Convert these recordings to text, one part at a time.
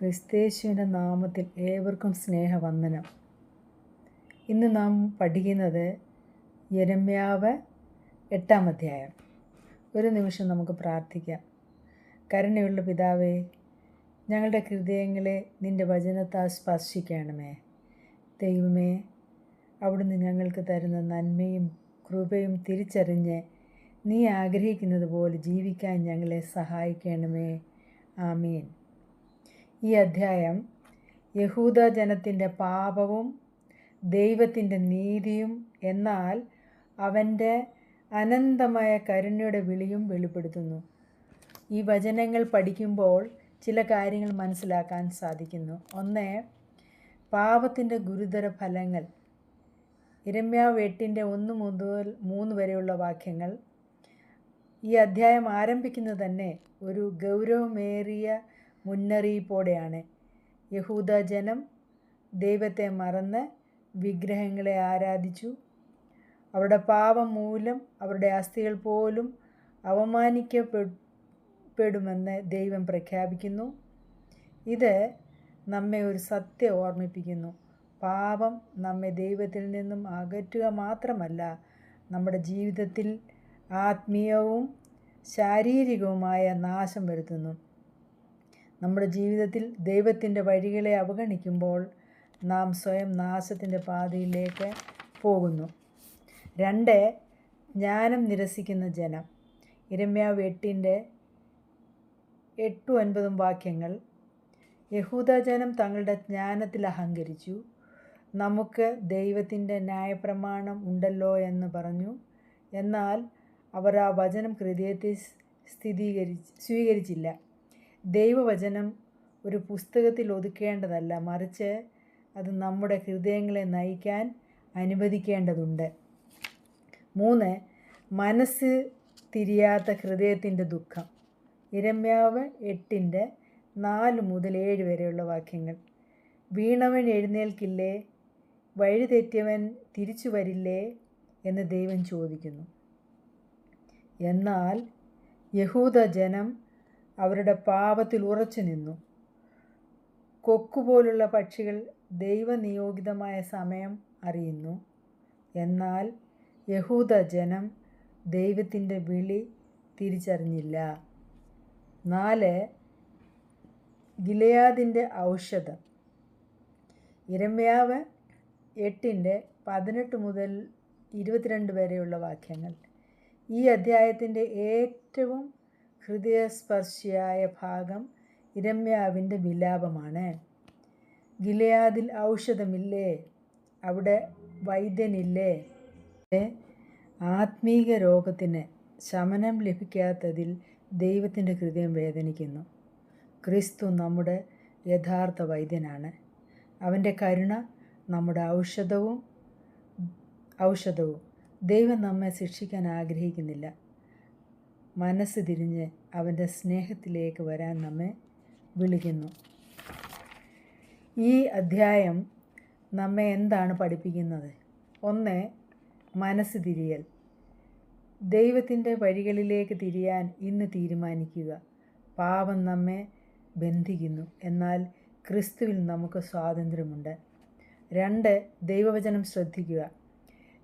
ക്രിസ്തേശുവിന്റെ നാമത്തിൽ ഏവർക്കും സ്നേഹവന്ദനം. ഇന്ന് നാം പഠിക്കുന്നത് യരമ്യാവ് എട്ടാം അധ്യായം. ഒരു നിമിഷം നമുക്ക് പ്രാർത്ഥിക്കാം. കരുണയുള്ള പിതാവേ ഞങ്ങളുടെ ഹൃദയങ്ങളെ നിന്റെ വചനത്താൽ സ്പർശിക്കണമേ. ദൈവമേ അവിടുന്ന് ഞങ്ങൾക്ക് തരുന്ന നന്മയും കൃപയും തിരിച്ചറിഞ്ഞ് നീ ആഗ്രഹിക്കുന്നത് പോലെ ജീവിക്കാൻ ഞങ്ങളെ സഹായിക്കണമേ. ആമീൻ. ഈ അധ്യായം യഹൂദ ജനത്തിന്റെ പാപവും ദൈവത്തിന്റെ നീതിയും എന്നാൽ അവന്റെ അനന്തമായ കരുണയുടെ വിളിയും വെളിപ്പെടുത്തുന്നു. ഈ വചനങ്ങൾ പഠിക്കുമ്പോൾ ചില കാര്യങ്ങൾ മനസ്സിലാക്കാൻ സാധിക്കുന്നു. ഒന്ന് പാപത്തിന്റെ ഗുരുതര ഫലങ്ങൾ. ഇരമ്യാവ് എട്ടിന്റെ ഒന്ന് മുതൽ മൂന്ന് വരെയുള്ള വാക്യങ്ങൾ. ഈ അധ്യായം ആരംഭിക്കുന്നത് തന്നെ ഒരു ഗൗരവമേറിയ മുന്നറിയിപ്പോടെയാണ്. യഹൂദ ജനം ദൈവത്തെ മറന്ന് വിഗ്രഹങ്ങളെ ആരാധിച്ചു. അവരുടെ പാപം മൂലം അവരുടെ അസ്ഥികൾ പോലും അവമാനിക്കപ്പെടുമെന്ന് ദൈവം പ്രഖ്യാപിക്കുന്നു. ഇത് നമ്മെ ഒരു സത്യ ഓർമ്മിപ്പിക്കുന്നു. പാപം നമ്മെ ദൈവത്തിൽ നിന്നും അകറ്റുക മാത്രമല്ല നമ്മുടെ ജീവിതത്തിൽ ആത്മീയവും ശാരീരികവുമായ നാശം വരുത്തുന്നു. നമ്മുടെ ജീവിതത്തിൽ ദൈവത്തിന്റെ വഴികളെ അവഗണിക്കുമ്പോൾ നാം സ്വയം നാശത്തിന്റെ പാതയിലേക്ക് പോകുന്നു. രണ്ട് ജ്ഞാനം നിരസിക്കുന്ന ജനം. ഇരമ്യാവ് എട്ടിന്റെ എട്ടും ഒൻപതും വാക്യങ്ങൾ. യഹൂദ ജനം തങ്ങളുടെ ജ്ഞാനത്തിൽ അഹങ്കരിച്ചു. നമുക്ക് ദൈവത്തിന്റെ ന്യായപ്രമാണം ഉണ്ടല്ലോ എന്ന് പറഞ്ഞു. എന്നാൽ അവർ ആ വചനം ഹൃദയത്തെ സ്ഥിരീകരിച്ച് സ്വീകരിച്ചില്ല. ദൈവവചനം ഒരു പുസ്തകത്തിൽ ഒതുക്കേണ്ടതല്ല മറിച്ച് അത് നമ്മുടെ ഹൃദയങ്ങളെ നയിക്കാൻ അനുവദിക്കേണ്ടതുണ്ട്. മൂന്ന് മനസ്സ് തിരിയാത്ത ഹൃദയത്തിന്റെ ദുഃഖം. ഇരമ്യാവ് എട്ടിന്റെ നാല് മുതൽ ഏഴ് വരെയുള്ള വാക്യങ്ങൾ. വീണവൻ എഴുന്നേൽക്കില്ലേ? വഴിതെറ്റിയവൻ തിരിച്ചു വരില്ലേ? എന്ന് ദൈവം ചോദിക്കുന്നു. എന്നാൽ യഹൂദ ജനം അവരുടെ പാപത്തിൽ ഉറച്ചു നിന്നു. കൊക്കുപോലുള്ള പക്ഷികൾ ദൈവനിയോഗിതമായ സമയം അറിയുന്നു. എന്നാൽ യഹൂദ ജനം ദൈവത്തിന്റെ വിളി തിരിച്ചറിഞ്ഞില്ല. നാല് ഗിലയാദിന്റെ ഔഷധം. ഇരമ്യാവ് എട്ടിന്റെ പതിനെട്ട് മുതൽ ഇരുപത്തിരണ്ട് വരെയുള്ള വാക്യങ്ങൾ. ഈ അധ്യായത്തിന്റെ ഏറ്റവും ഹൃദയസ്പർശിയായ ഭാഗം ഇരമ്യാവിന്റെ വിലാപമാണ്. ഗിലയാദിൽ ഔഷധമില്ലേ? അവിടെ വൈദ്യനില്ലേ? ആത്മീക രോഗത്തിന് ശമനം ലഭിക്കാത്തതിൽ ദൈവത്തിന്റെ ഹൃദയം വേദനിക്കുന്നു. ക്രിസ്തു നമ്മുടെ യഥാർത്ഥ വൈദ്യനാണ്. അവന്റെ കരുണ നമ്മുടെ ഔഷധവും ഔഷധവും ദൈവം നമ്മെ ശിക്ഷിക്കാൻ ആഗ്രഹിക്കുന്നില്ല. മനസ്സ് തിരിഞ്ഞ് അവന്റെ സ്നേഹത്തിലേക്ക് വരാൻ നമ്മെ വിളിക്കുന്നു. ഈ അധ്യായം നമ്മെ എന്താണ് പഠിപ്പിക്കുന്നത്? ഒന്ന് മനസ്സ് തിരിയൽ ദൈവത്തിന്റെ വഴികളിലേക്ക് തിരിയാൻ ഇന്ന് തീരുമാനിക്കുക. പാപം നമ്മെ ബന്ധിക്കുന്നു. എന്നാൽ ക്രിസ്തുവിൽ നമുക്ക് സ്വാതന്ത്ര്യമുണ്ട്. രണ്ട് ദൈവവചനം ശ്രദ്ധിക്കുക.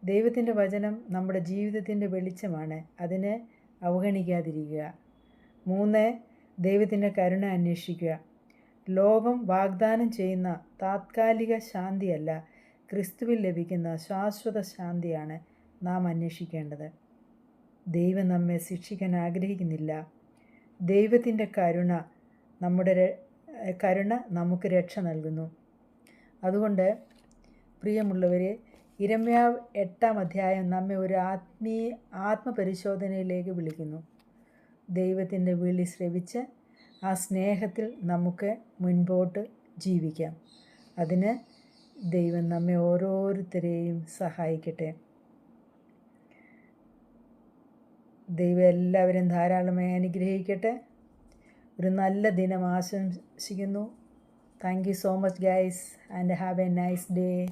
ദൈവത്തിന്റെ വചനം നമ്മുടെ ജീവിതത്തിന്റെ വെളിച്ചമാണ്. അതിനെ അവഗണിക്കാതിരിക്കുക. മൂന്ന് ദൈവത്തിന്റെ കരുണ അന്വേഷിക്കുക. ലോകം വാഗ്ദാനം ചെയ്യുന്ന താത്കാലിക ശാന്തിയല്ല ക്രിസ്തുവിൽ ലഭിക്കുന്ന ശാശ്വത ശാന്തിയാണ് നാം അന്വേഷിക്കേണ്ടത്. ദൈവം നമ്മെ ശിക്ഷിക്കാൻ ആഗ്രഹിക്കുന്നില്ല. ദൈവത്തിന്റെ കരുണ നമ്മുടെ കരുണ നമുക്ക് രക്ഷ നൽകുന്നു. അതുകൊണ്ട് പ്രിയമുള്ളവരെ ഇരമ്യാവ് എട്ടാം അധ്യായം നമ്മെ ഒരു ആത്മീയ ആത്മപരിശോധനയിലേക്ക് വിളിക്കുന്നു. ദൈവത്തിന്റെ വിളി ശ്രവിച്ച് ആ സ്നേഹത്തിൽ നമുക്ക് മുൻപോട്ട് ജീവിക്കാം. അതിന് ദൈവം നമ്മെ ഓരോരുത്തരെയും സഹായിക്കട്ടെ. ദൈവം എല്ലാവരും ധാരാളമായി അനുഗ്രഹിക്കട്ടെ. ഒരു നല്ല ദിനം ആശംസിക്കുന്നു. Thank you so much guys and have a nice day